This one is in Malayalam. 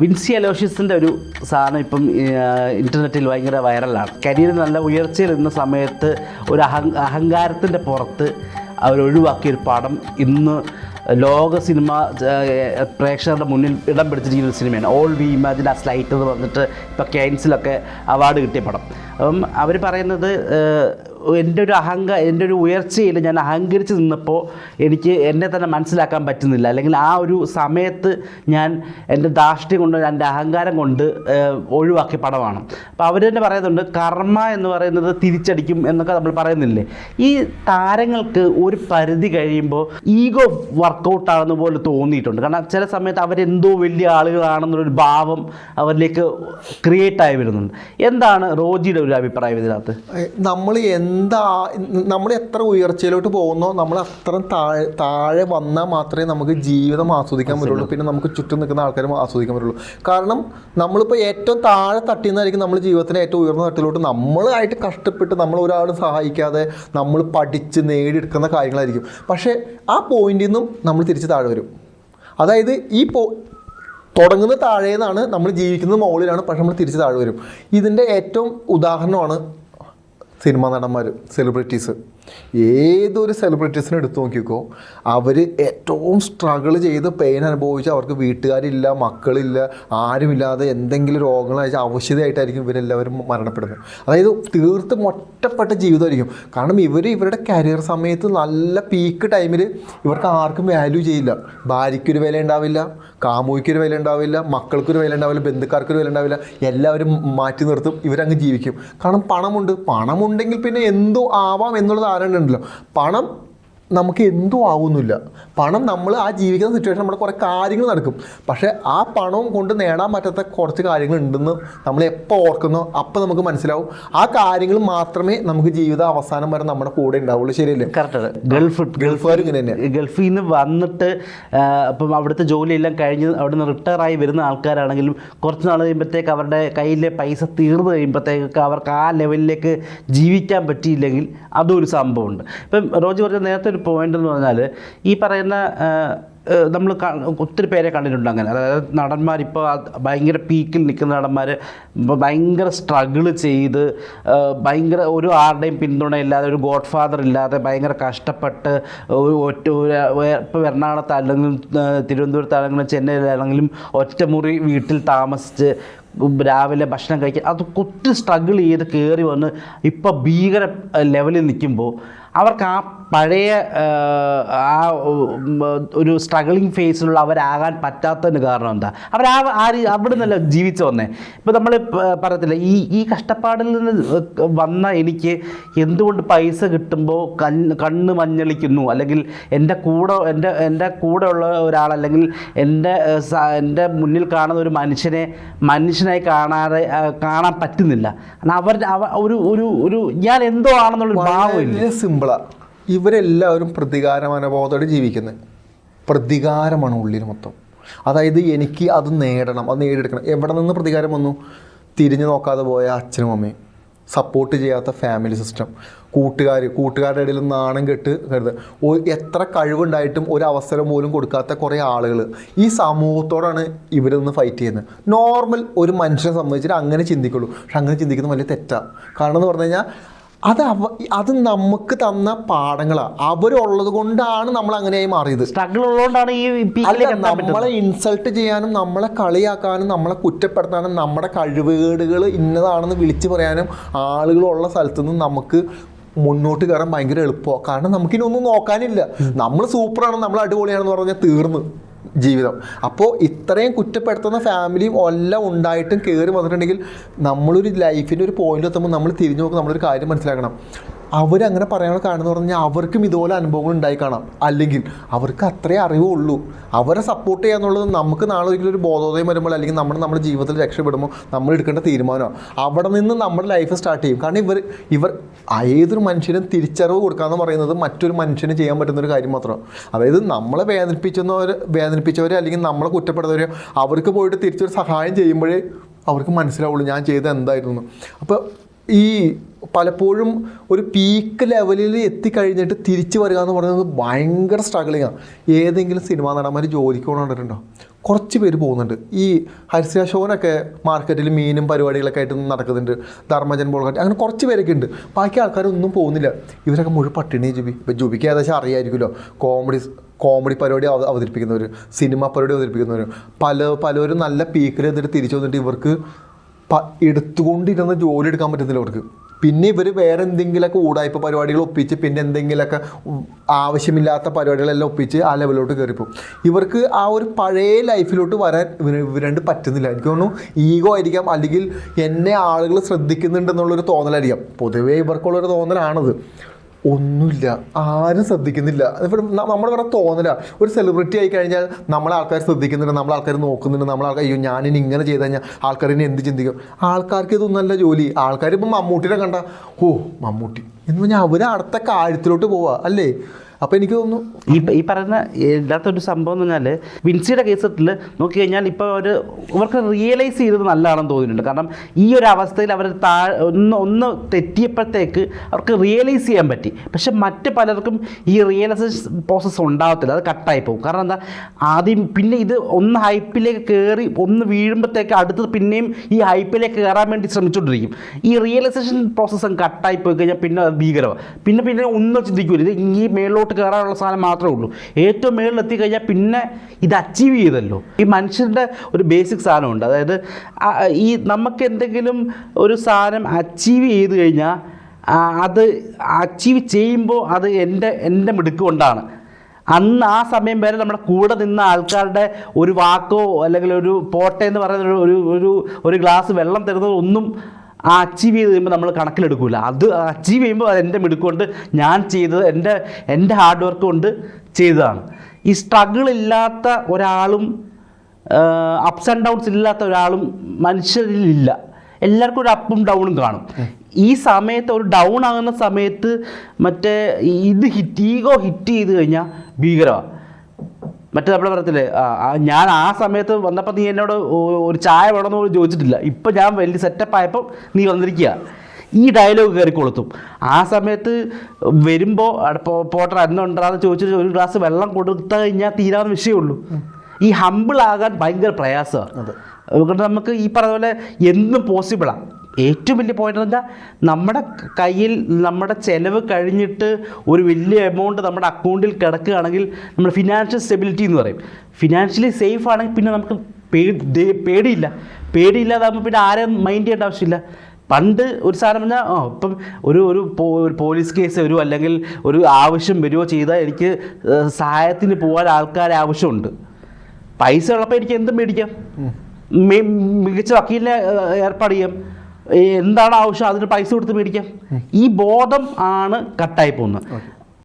വിൻസി അലോഷ്യസിന്റെ ഒരു സാധനം ഇപ്പം ഇന്റർനെറ്റിൽ ഭയങ്കര വൈറലാണ്. കരിയർ നല്ല ഉയർച്ചയിൽ നിന്ന സമയത്ത് ഒരു അഹം അഹങ്കാരത്തിന്റെ പുറത്ത് അവർ ഒഴിവാക്കിയൊരു പടം ഇന്ന് ലോക സിനിമ പ്രേക്ഷകരുടെ മുന്നിൽ ഇടം പിടിച്ചിരിക്കുന്ന ഒരു സിനിമയാണ്. All we imagine as light എന്ന് പറഞ്ഞിട്ട് ഇപ്പോൾ ക്യാൻസിലൊക്കെ അവാർഡ് കിട്ടിയ പടം. അപ്പം അവർ പറയുന്നത് എന്റെ ഒരു അഹങ്ക എന്റെ ഒരു ഉയർച്ചയിൽ ഞാൻ അഹങ്കരിച്ച് നിന്നപ്പോൾ എനിക്ക് എന്നെ തന്നെ മനസ്സിലാക്കാൻ പറ്റുന്നില്ല. അല്ലെങ്കിൽ ആ ഒരു സമയത്ത് ഞാൻ എന്റെ ധാർഷ്ട്യം കൊണ്ട് എന്റെ അഹങ്കാരം കൊണ്ട് ഒഴിവാക്കിയ പടമാണ്. അപ്പോൾ അവർ തന്നെ പറയുന്നുണ്ട് കർമ്മ എന്ന് പറയുന്നത് തിരിച്ചടിക്കും എന്നൊക്കെ നമ്മൾ പറയുന്നില്ലേ? ഈ താരങ്ങൾക്ക് ഒരു പരിധി കഴിയുമ്പോൾ ഈഗോ വർക്കൗട്ട് ആകുന്ന പോലെ തോന്നിയിട്ടുണ്ട്. കാരണം ചില സമയത്ത് അവരെന്തോ വലിയ ആളുകളാണെന്നുള്ളൊരു ഭാവം അവരിലേക്ക് ക്രിയേറ്റ് ആയി വരുന്നുണ്ട്. എന്താണ് റോജിയുടെ ഒരു അഭിപ്രായം ഇതിനകത്ത്? നമ്മൾ എന്താ നമ്മൾ എത്ര ഉയർച്ചയിലോട്ട് പോകുന്നോ നമ്മൾ അത്ര താഴെ താഴെ വന്നാൽ മാത്രമേ നമുക്ക് ജീവിതം ആസ്വദിക്കാൻ പറ്റുള്ളൂ. പിന്നെ നമുക്ക് ചുറ്റും നിൽക്കുന്ന ആൾക്കാരും ആസ്വദിക്കാൻ പറ്റുള്ളൂ. കാരണം നമ്മളിപ്പോൾ ഏറ്റവും താഴെ തട്ടിയെന്നായിരിക്കും നമ്മൾ ജീവിതത്തിന് ഏറ്റവും ഉയർന്ന തട്ടിലോട്ട്. നമ്മളായിട്ട് കഷ്ടപ്പെട്ട് നമ്മൾ ഒരാളും സഹായിക്കാതെ നമ്മൾ പഠിച്ച് നേടിയെടുക്കുന്ന കാര്യങ്ങളായിരിക്കും. പക്ഷേ ആ പോയിന്റിൽ നിന്നും നമ്മൾ തിരിച്ച് താഴെ വരും. അതായത് ഈ പോ തുടങ്ങുന്ന താഴേന്നാണ് നമ്മൾ ജീവിക്കുന്നത് മുകളിലാണ് പക്ഷെ നമ്മൾ തിരിച്ച് താഴെ വരും. ഇതിന്റെ ഏറ്റവും ഉദാഹരണമാണ് സിനിമാ നടന്മാർ സെലിബ്രിറ്റീസ് ഏതൊരു സെലിബ്രിറ്റീസിനെ എടുത്തു നോക്കിക്കോ അവർ ഏറ്റവും സ്ട്രഗിൾ ചെയ്ത് പെയിൻ അനുഭവിച്ച് അവർക്ക് വീട്ടുകാരില്ല മക്കളില്ല ആരുമില്ലാതെ എന്തെങ്കിലും രോഗങ്ങൾ അയച്ച അവശതയായിട്ടായിരിക്കും ഇവരെല്ലാവരും മരണപ്പെടുന്നത്. അതായത് തീർത്തും ഒറ്റപ്പെട്ട ജീവിതമായിരിക്കും. കാരണം ഇവർ ഇവരുടെ കരിയർ സമയത്ത് നല്ല പീക്ക് ടൈമിൽ ഇവർക്ക് ആർക്കും വാല്യൂ ചെയ്യില്ല. ഭാര്യയ്ക്കൊരു വില ഉണ്ടാവില്ല കാമുകിക്കൊരു വില ഉണ്ടാവില്ല മക്കൾക്കൊരു വില ഉണ്ടാവില്ല ബന്ധുക്കാർക്കൊരു വില ഉണ്ടാവില്ല. എല്ലാവരും മാറ്റി നിർത്തും ഇവരങ്ങ് ജീവിക്കും. കാരണം പണമുണ്ട്. പണമുണ്ടെങ്കിൽ പിന്നെ എന്തോ ആവാം എന്നുള്ള ധാരണ ഉണ്ടല്ലോ പണം നമുക്ക് എന്തും ആവുന്നില്ല. പണം നമ്മൾ ആ ജീവിക്കുന്ന സിറ്റുവേഷൻ നമ്മുടെ കുറേ കാര്യങ്ങൾ നടക്കും. പക്ഷേ ആ പണവും കൊണ്ട് നേടാൻ പറ്റാത്ത കുറച്ച് കാര്യങ്ങൾ ഉണ്ടെന്ന് നമ്മൾ എപ്പോൾ ഓർക്കുന്നോ അപ്പോൾ നമുക്ക് മനസ്സിലാവും. ആ കാര്യങ്ങൾ മാത്രമേ നമുക്ക് ജീവിത അവസാനം വരെ നമ്മുടെ കൂടെ ഉണ്ടാവുള്ളൂ. ശരിയല്ലേ? കറക്റ്റ് ഗൾഫ് ഗൾഫുകാർ ഇങ്ങനെ തന്നെയാണ് ഗൾഫിൽ നിന്ന് വന്നിട്ട് അപ്പം അവിടുത്തെ ജോലിയെല്ലാം കഴിഞ്ഞ് അവിടെ നിന്ന് റിട്ടയർ ആയി വരുന്ന ആൾക്കാരാണെങ്കിലും കുറച്ച് നാൾ കഴിയുമ്പോഴത്തേക്ക് അവരുടെ കയ്യിലെ പൈസ തീർന്നു കഴിയുമ്പോഴത്തേക്ക് അവർക്ക് ആ ലെവലിലേക്ക് ജീവിക്കാൻ പറ്റിയില്ലെങ്കിൽ അതൊരു സംഭവമുണ്ട്. ഇപ്പം റോജി പറഞ്ഞ നേരത്തെ ഒരു പോയിന്റ് എന്ന് പറഞ്ഞാൽ ഈ പറയുന്ന നമ്മൾ ഒത്തിരി പേരെ കണ്ടിട്ടുണ്ട് അങ്ങനെ. അതായത് നടന്മാരിപ്പോൾ ഭയങ്കര പീക്കിൽ നിൽക്കുന്ന നടന്മാർ ഭയങ്കര സ്ട്രഗിൾ ചെയ്ത് ഭയങ്കര ഒരു ആരുടെയും പിന്തുണയില്ലാതെ ഒരു ഗോഡ് ഫാദർ ഇല്ലാതെ ഭയങ്കര കഷ്ടപ്പെട്ട് ഒരു ഒറ്റ ഇപ്പോൾ എറണാകുളത്താണെങ്കിലും തിരുവനന്തപുരത്താണെങ്കിലും ചെന്നൈയിലാണെങ്കിലും ഒറ്റമുറി വീട്ടിൽ താമസിച്ച് രാവിലെ ഭക്ഷണം കഴിക്കാൻ അത് ഒത്തിരി സ്ട്രഗിൾ ചെയ്ത് കയറി വന്ന് ഇപ്പോൾ ഭീകര ലെവലിൽ നിൽക്കുമ്പോൾ അവർക്ക് ആ പഴയ ആ, ഒരു സ്ട്രഗിളിങ് ഫേസിലുള്ള അവരാകാൻ പറ്റാത്തതിന് കാരണം എന്താ? അവർ ആ ആ അവിടെ നിന്നല്ല ജീവിച്ചു വന്നേ. ഇപ്പോൾ നമ്മൾ പറയത്തില്ല ഈ ഈ കഷ്ടപ്പാടിൽ നിന്ന് വന്ന എനിക്ക് എന്തുകൊണ്ട് പൈസ കിട്ടുമ്പോൾ കണ്ണ് കണ്ണ് മഞ്ഞളിക്കുന്നു? അല്ലെങ്കിൽ എന്റെ കൂടെ എന്റെ എന്റെ കൂടെ ഉള്ള ഒരാൾ അല്ലെങ്കിൽ എന്റെ എന്റെ മുന്നിൽ കാണുന്ന ഒരു മനുഷ്യനെ മനുഷ്യനായി കാണാതെ കാണാൻ പറ്റുന്നില്ല. അവർ അവ- ഒരു ഒരു ഒരു ഞാൻ എന്തോ ആണെന്നുള്ളൊരു ഭാവമില്ല. വളരെ സിമ്പിളാ ഇവരെല്ലാവരും പ്രതികാര മനോഭാവത്തോടെ ജീവിക്കുന്നത് പ്രതികാരമാണ് ഉള്ളിൽ മൊത്തം. അതായത് എനിക്ക് അത് നേടണം അത് നേടിയെടുക്കണം. എവിടെ നിന്ന് പ്രതികാരം വന്നു? തിരിഞ്ഞു നോക്കാതെ പോയ അച്ഛനും അമ്മയും. സപ്പോർട്ട് ചെയ്യാത്ത ഫാമിലി സിസ്റ്റം കൂട്ടുകാർ കൂട്ടുകാരുടെ ഇടയിൽ നാണം കെട്ട് കരുത്. എത്ര കഴിവുണ്ടായിട്ടും ഒരു അവസരം പോലും കൊടുക്കാത്ത കുറേ ആളുകൾ ഈ സമൂഹത്തോടാണ് ഇവരിൽ നിന്ന് ഫൈറ്റ് ചെയ്യുന്നത് നോർമൽ ഒരു മനുഷ്യനെ സംബന്ധിച്ചിട്ട് അങ്ങനെ ചിന്തിക്കുള്ളൂ. പക്ഷെ അങ്ങനെ ചിന്തിക്കുന്നത് വലിയ തെറ്റാണ് കാരണം എന്ന് പറഞ്ഞു കഴിഞ്ഞാൽ അത് അവ അത് നമുക്ക് തന്ന പാഠങ്ങളാണ് അവരുള്ളത് കൊണ്ടാണ് നമ്മൾ അങ്ങനെയായി മാറിയത്. സ്ട്രഗിൾ ഉള്ളതുകൊണ്ടാണ് ഈ നമ്മളെ ഇൻസൾട്ട് ചെയ്യാനും നമ്മളെ കളിയാക്കാനും നമ്മളെ കുറ്റപ്പെടുത്താനും നമ്മുടെ കഴിവുകേടുകൾ ഇന്നതാണെന്ന് വിളിച്ചു പറയാനും ആളുകളുള്ള സ്ഥലത്തു നിന്ന് നമുക്ക് മുന്നോട്ട് കയറാൻ ഭയങ്കര എളുപ്പമാണ് കാരണം നമുക്കിനൊന്നും നോക്കാനില്ല. നമ്മൾ സൂപ്പറാണ് നമ്മൾ അടിപൊളിയാണെന്ന് പറഞ്ഞാൽ തീർന്നു. ജീവിതം. അപ്പോൾ ഇത്രയും കുറ്റപ്പെടുത്തുന്ന ഫാമിലിയും എല്ലാം ഉണ്ടായിട്ടും കയറി വന്നിട്ടുണ്ടെങ്കിൽ നമ്മളൊരു ലൈഫിന്റെ ഒരു പോയിന്റ് എത്തുമ്പോൾ നമ്മൾ തിരിഞ്ഞു നോക്കുമ്പോൾ നമ്മളൊരു കാര്യം മനസ്സിലാക്കണം. അവരങ്ങനെ പറയാനുള്ള കാരണം എന്ന് പറഞ്ഞാൽ അവർക്കും ഇതുപോലെ അനുഭവങ്ങൾ ഉണ്ടായി കാണാം. അല്ലെങ്കിൽ അവർക്ക് അത്രേ അറിവുള്ളൂ. അവരെ സപ്പോർട്ട് ചെയ്യുക എന്നുള്ളത് നമുക്ക് നാളെ ഒരിക്കലും ഒരു ബോധോദയം വരുമ്പോൾ അല്ലെങ്കിൽ നമ്മൾ നമ്മുടെ ജീവിതത്തിൽ രക്ഷപ്പെടുമ്പോൾ നമ്മൾ എടുക്കേണ്ട തീരുമാനമാണ്. അവിടെ നിന്ന് നമ്മുടെ ലൈഫ് സ്റ്റാർട്ട് ചെയ്യും. കാരണം ഇവർ ഇവർ ഏതൊരു മനുഷ്യനും തിരിച്ചറിവ് കൊടുക്കുക എന്ന് പറയുന്നത് മറ്റൊരു മനുഷ്യന് ചെയ്യാൻ പറ്റുന്ന ഒരു കാര്യം മാത്രമാണ്. അതായത് നമ്മളെ വേദനിപ്പിച്ചവർ വേദനിപ്പിച്ചവരെ അല്ലെങ്കിൽ നമ്മളെ കുറ്റപ്പെടുന്നവരെയോ അവർക്ക് പോയിട്ട് തിരിച്ചൊരു സഹായം ചെയ്യുമ്പോഴേ അവർക്ക് മനസ്സിലാവുള്ളൂ ഞാൻ ചെയ്തത് എന്തായിരുന്നു. അപ്പോൾ ഈ പലപ്പോഴും ഒരു പീക്ക് ലെവലിൽ എത്തിക്കഴിഞ്ഞിട്ട് തിരിച്ചു വരിക എന്ന് പറയുന്നത് ഭയങ്കര സ്ട്രഗിളിങ് ആണ് ഏതെങ്കിലും സിനിമാ നടന്മാർ ജോലിക്ക് കൊണ്ട് കണ്ടിട്ടുണ്ടോ? കുറച്ച് പേര് പോകുന്നുണ്ട്. ഈ ഹരിശ്രീ ശോനൊക്കെ മാർക്കറ്റിൽ മീനും പരിപാടികളൊക്കെ ആയിട്ട് നടക്കുന്നുണ്ട്. ധർമ്മജൻ ബോൾഗാട്ടി അങ്ങനെ കുറച്ച് പേരൊക്കെ ഉണ്ട്. ബാക്കി ആൾക്കാരൊന്നും പോകുന്നില്ല. ഇവരൊക്കെ മുഴുവൻ പട്ടിണി ജുബി. ഇപ്പം ജുബിക്ക് ഏകദേശം അറിയായിരിക്കുമല്ലോ. കോമഡി കോമഡി പരിപാടി അവ- അവതരിപ്പിക്കുന്നവർ സിനിമ പരിപാടി അവതരിപ്പിക്കുന്നവർ പല പലവരും നല്ല പീക്കിൽ എന്നിട്ട് തിരിച്ചു വന്നിട്ട് ഇവർക്ക് പ- എടുത്തുകൊണ്ടിരുന്ന ജോലി എടുക്കാൻ പറ്റുന്നില്ല അവർക്ക്. പിന്നെ ഇവർ വേറെ എന്തെങ്കിലുമൊക്കെ ഊടായ്പ പരിപാടികൾ ഒപ്പിച്ച് പിന്നെ എന്തെങ്കിലുമൊക്കെ ആവശ്യമില്ലാത്ത പരിപാടികളെല്ലാം ഒപ്പിച്ച് ആ ലെവലിലോട്ട് കയറിപ്പോവും ഇവർക്ക് ആ ഒരു പഴയ ലൈഫിലോട്ട് വരാൻ ഇവർ രണ്ട് പറ്റുന്നില്ല. എനിക്ക് തോന്നുന്നു ഈഗോ ആയിരിക്കാം അല്ലെങ്കിൽ എന്നെ ആളുകൾ ശ്രദ്ധിക്കുന്നുണ്ടെന്നുള്ളൊരു തോന്നലായിരിക്കാം. പൊതുവേ ഇവർക്കുള്ളൊരു തോന്നലാണത്. ഒന്നുമില്ല. ആരും ശ്രദ്ധിക്കുന്നില്ല. നമ്മുടെ ഇവിടെ തോന്നില്ല ഒരു സെലിബ്രിറ്റി ആയി കഴിഞ്ഞാൽ നമ്മളെ ആൾക്കാർ ശ്രദ്ധിക്കുന്നുണ്ട് നമ്മളെ ആൾക്കാർ നോക്കുന്നുണ്ട് നമ്മളെ ആൾക്കാർ അയ്യോ ഞാനിനി ഇങ്ങനെ ചെയ്ത് കഴിഞ്ഞാൽ ആൾക്കാരിനെ എന്ത് ചിന്തിക്കും? ആൾക്കാർക്ക് ഇതൊന്നല്ല ജോലി. ആൾക്കാർ ഇപ്പം മമ്മൂട്ടിനെ കണ്ട ഓ മമ്മൂട്ടി. എന്ന് പറഞ്ഞാൽ അവർ അടുത്ത കാര്യത്തിലോട്ട് പോവാ അല്ലേ? അപ്പോൾ എനിക്ക് തോന്നുന്നു ഈ ഈ പറയുന്ന ഇല്ലാത്തൊരു സംഭവം എന്ന് പറഞ്ഞാൽ വിൻസിയുടെ കേസത്തിൽ നോക്കി കഴിഞ്ഞാൽ ഇപ്പോൾ അവർ ഇവർക്ക് റിയലൈസ് ചെയ്തത് നല്ലതാണെന്ന് തോന്നിയിട്ടുണ്ട്. കാരണം ഈ ഒരു അവസ്ഥയിൽ അവർ താ ഒന്ന് ഒന്ന് തെറ്റിയപ്പോഴത്തേക്ക് അവർക്ക് റിയലൈസ് ചെയ്യാൻ പറ്റി. പക്ഷെ മറ്റ് പലർക്കും ഈ റിയലൈസേഷൻ പ്രോസസ്സ് ഉണ്ടാകത്തില്ല അത് കട്ടായി പോകും. കാരണം എന്താ? ആദ്യം പിന്നെ ഇത് ഒന്ന് ഹൈപ്പിലേക്ക് കയറി ഒന്ന് വീഴുമ്പോഴത്തേക്ക് അടുത്തത് പിന്നെയും ഈ ഹൈപ്പിലേക്ക് കയറാൻ വേണ്ടി ശ്രമിച്ചുകൊണ്ടിരിക്കും ഈ റിയലൈസേഷൻ പ്രോസസ്സ് കട്ടായി പോയി കഴിഞ്ഞാൽ പിന്നെ ഭീകരമാണ് പിന്നെ പിന്നെ ഒന്നും ചിന്തിക്കൂല. ഇത് ഈ മേളിലോട്ട് കയറാനുള്ള സാധനം മാത്രമേ ഉള്ളൂ. ഏറ്റവും മുകളിൽ എത്തിക്കഴിഞ്ഞാൽ പിന്നെ ഇത് അച്ചീവ് ചെയ്തല്ലോ. ഈ മനുഷ്യന്റെ ഒരു ബേസിക് സാധനമുണ്ട് അതായത് ഈ നമുക്ക് എന്തെങ്കിലും ഒരു സാധനം അച്ചീവ് ചെയ്ത് കഴിഞ്ഞാൽ അത് അച്ചീവ് ചെയ്യുമ്പോൾ അത് എന്റെ എന്റെ മിടുക്ക് കൊണ്ടാണ്. അന്ന് ആ സമയം വരെ നമ്മുടെ കൂടെ നിന്ന ആൾക്കാരുടെ ഒരു വാക്കോ അല്ലെങ്കിൽ ഒരു പോട്ടെ എന്ന് പറയുന്ന ഒരു ഒരു ഒരു ഗ്ലാസ് വെള്ളം തരുന്നത് ഒന്നും ആ അച്ചീവ് ചെയ്ത് കഴിയുമ്പോൾ നമ്മൾ കണക്കിലെടുക്കില്ല അത് അച്ചീവ് ചെയ്യുമ്പോൾ അത് എന്റെ മിടുക്കൊണ്ട് ഞാൻ ചെയ്തത് എന്റെ എന്റെ ഹാർഡ് വർക്ക് കൊണ്ട് ചെയ്തതാണ്. ഈ സ്ട്രഗിൾ ഇല്ലാത്ത ഒരാളും അപ്സ് ആൻഡ് ഡൗൺസ് ഇല്ലാത്ത ഒരാളും മനുഷ്യരിൽ ഇല്ല. എല്ലാവർക്കും ഒരു അപ്പും ഡൗണും കാണും. ഈ സമയത്ത് ഒരു ഡൗൺ ആകുന്ന സമയത്ത് മറ്റേ ഇത് ഹിറ്റ് ഈഗോ ഹിറ്റ് ചെയ്ത് കഴിഞ്ഞാൽ ഭീകരമാണ് മറ്റേ നമ്മൾ പറയത്തില്ലേ ഞാൻ ആ സമയത്ത് വന്നപ്പോൾ നീ എന്നോട് ഒരു ചായ വേണമെന്ന് പോലും ചോദിച്ചിട്ടില്ല. ഇപ്പം ഞാൻ വലിയ സെറ്റപ്പ് ആയപ്പോൾ നീ വന്നിരിക്കുക ഈ ഡയലോഗ് കയറി കൊളുത്തും. ആ സമയത്ത് വരുമ്പോൾ പോട്ടർ എന്നുണ്ടാന്ന് ചോദിച്ചിട്ട് ഒരു ഗ്ലാസ് വെള്ളം കൊടുത്തു കഴിഞ്ഞാൽ തീരാവുന്ന വിഷയമുള്ളൂ ഈ ഹമ്പിൾ ആകാൻ ഭയങ്കര പ്രയാസമാണ് അതുകൊണ്ട് നമുക്ക് ഈ പറഞ്ഞ പോലെ എന്നും പോസിബിളാണ് ഏറ്റവും വലിയ പോയിന്റ് എന്ന് വെച്ചാൽ നമ്മുടെ കയ്യിൽ നമ്മുടെ ചെലവ് കഴിഞ്ഞിട്ട് ഒരു വലിയ എമൗണ്ട് നമ്മുടെ അക്കൗണ്ടിൽ കിടക്കുകയാണെങ്കിൽ നമ്മൾ ഫിനാൻഷ്യൽ സ്റ്റെബിലിറ്റി എന്ന് പറയും. ഫിനാൻഷ്യലി സേഫ് ആണെങ്കിൽ പിന്നെ നമുക്ക് പേടി പേടിയില്ല. പേടിയില്ലാതാകുമ്പോൾ പിന്നെ ആരെയും മൈൻഡ് ചെയ്യേണ്ട ആവശ്യമില്ല. പണ്ട് ഒരു സാധനം പറഞ്ഞാൽ ആ ഇപ്പം ഒരു ഒരു പോലീസ് കേസ് വരുമോ അല്ലെങ്കിൽ ഒരു ആവശ്യം വരുമോ ചെയ്താൽ എനിക്ക് സഹായത്തിന് പോകാൻ ആൾക്കാരെ ആവശ്യമുണ്ട്. പൈസ ഉള്ളപ്പോൾ എനിക്ക് എന്തും മേടിക്കാം. മികച്ച വക്കീലിനെ ഏർപ്പാട് ചെയ്യാം. എന്താണ് ആവശ്യം? അതിന് പൈസ കൊടുത്ത് മേടിക്കാം. ഈ ബോധം ആണ് കട്ടായി പോകുന്നത്.